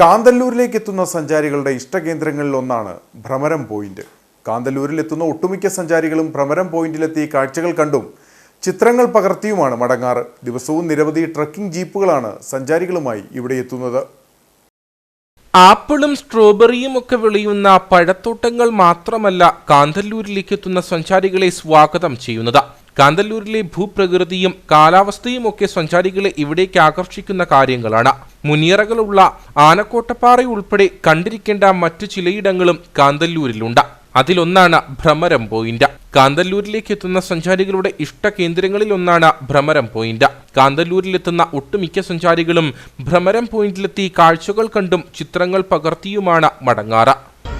കാന്തല്ലൂരിലേക്ക് എത്തുന്ന സഞ്ചാരികളുടെ ഇഷ്ടകേന്ദ്രങ്ങളിൽ ഒന്നാണ് ഭ്രമരം പോയിന്റ്. കാന്തല്ലൂരിൽ എത്തുന്ന ഒട്ടുമിക്ക സഞ്ചാരികളും ഭ്രമരം പോയിന്റിലെത്തി കാഴ്ചകൾ കണ്ടും ചിത്രങ്ങൾ പകർത്തിയുമാണ് മടങ്ങാറ്. ദിവസവും നിരവധി ട്രക്കിംഗ് ജീപ്പുകളാണ് സഞ്ചാരികളുമായി ഇവിടെ എത്തുന്നത്. ആപ്പിളും സ്ട്രോബെറിയും ഒക്കെ വിളയുന്ന പഴത്തോട്ടങ്ങൾ മാത്രമല്ല കാന്തല്ലൂരിലേക്ക് എത്തുന്ന സഞ്ചാരികളെ സ്വാഗതം ചെയ്യുന്നത്. കാന്തല്ലൂരിലെ ഭൂപ്രകൃതിയും കാലാവസ്ഥയും ഒക്കെ സഞ്ചാരികളെ ഇവിടേക്ക് ആകർഷിക്കുന്ന കാര്യങ്ങളാണ്. മുനിയറകളുള്ള ആനക്കോട്ടപ്പാറ ഉൾപ്പെടെ കണ്ടിരിക്കേണ്ട മറ്റു ചിലയിടങ്ങളും കാന്തല്ലൂരിലുണ്ട്. അതിലൊന്നാണ് ഭ്രമരം പോയിന്റ്. കാന്തല്ലൂരിലേക്ക് എത്തുന്ന സഞ്ചാരികളുടെ ഇഷ്ട കേന്ദ്രങ്ങളിൽ ഒന്നാണ് ഭ്രമരം പോയിന്റ്. കാന്തല്ലൂരിലെത്തുന്ന ഒട്ടുമിക്ക സഞ്ചാരികളും ഭ്രമരം പോയിന്റിലെത്തി കാഴ്ചകൾ കണ്ടും ചിത്രങ്ങൾ പകർത്തിയുമാണ് മടങ്ങാറ്.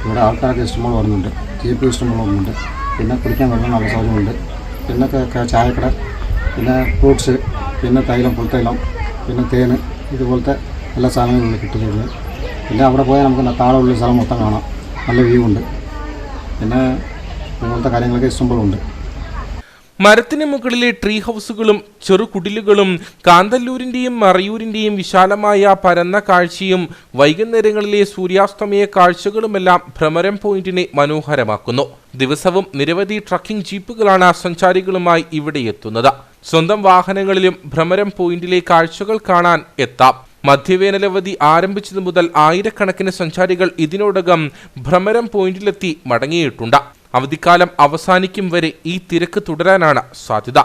ഇവിടെ ആൾക്കാരൊക്കെ ഇഷ്ടംപോലെ വരുന്നുണ്ട്. ജീപ്പ് ഇഷ്ടംപോലെ പിന്നെ കുടിക്കാൻ വരുന്ന സൗകര്യമുണ്ട്. പിന്നെ ചായക്കട പിന്നെ ഫ്രൂട്ട്സ് പിന്നെ തൈലം പുൽത്തൈലം പിന്നെ തേൻ ഇതുപോലത്തെ എല്ലാ സാധനങ്ങളും ഇവിടെ കിട്ടുന്നുണ്ട്. പിന്നെ അവിടെ പോയാൽ നമുക്ക് താഴെയുള്ള സ്ഥലം മൊത്തം കാണാം. നല്ല വ്യൂ ഉണ്ട്. പിന്നെ ഇതുപോലത്തെ കാര്യങ്ങളൊക്കെ ഇഷ്ടംപോലെ മരത്തിന് മുകളിലെ ട്രീ ഹൗസുകളും ചെറുകുടിലുകളും കാന്തല്ലൂരിന്റെയും മറയൂരിന്റെയും വിശാലമായ പരന്ന കാഴ്ചയും വൈകുന്നേരങ്ങളിലെ സൂര്യാസ്തമയ കാഴ്ചകളുമെല്ലാം ഭ്രമരം പോയിന്റിനെ മനോഹരമാക്കുന്നു. ദിവസവും നിരവധി ട്രക്കിംഗ് ജീപ്പുകളാണ് സഞ്ചാരികളുമായി ഇവിടെ എത്തുന്നത്. സ്വന്തം വാഹനങ്ങളിലും ഭ്രമരം പോയിന്റിലെ കാഴ്ചകൾ കാണാൻ എത്താം. മധ്യവേനലവധി ആരംഭിച്ചതു മുതൽ ആയിരക്കണക്കിന് സഞ്ചാരികൾ ഇതിനോടകം ഭ്രമരം പോയിന്റിലെത്തി മടങ്ങിയിട്ടുണ്ട്. അവധിക്കാലം അവസാനിക്കും വരെ ഈ തിരക്ക് തുടരാനാണ് സാധ്യത.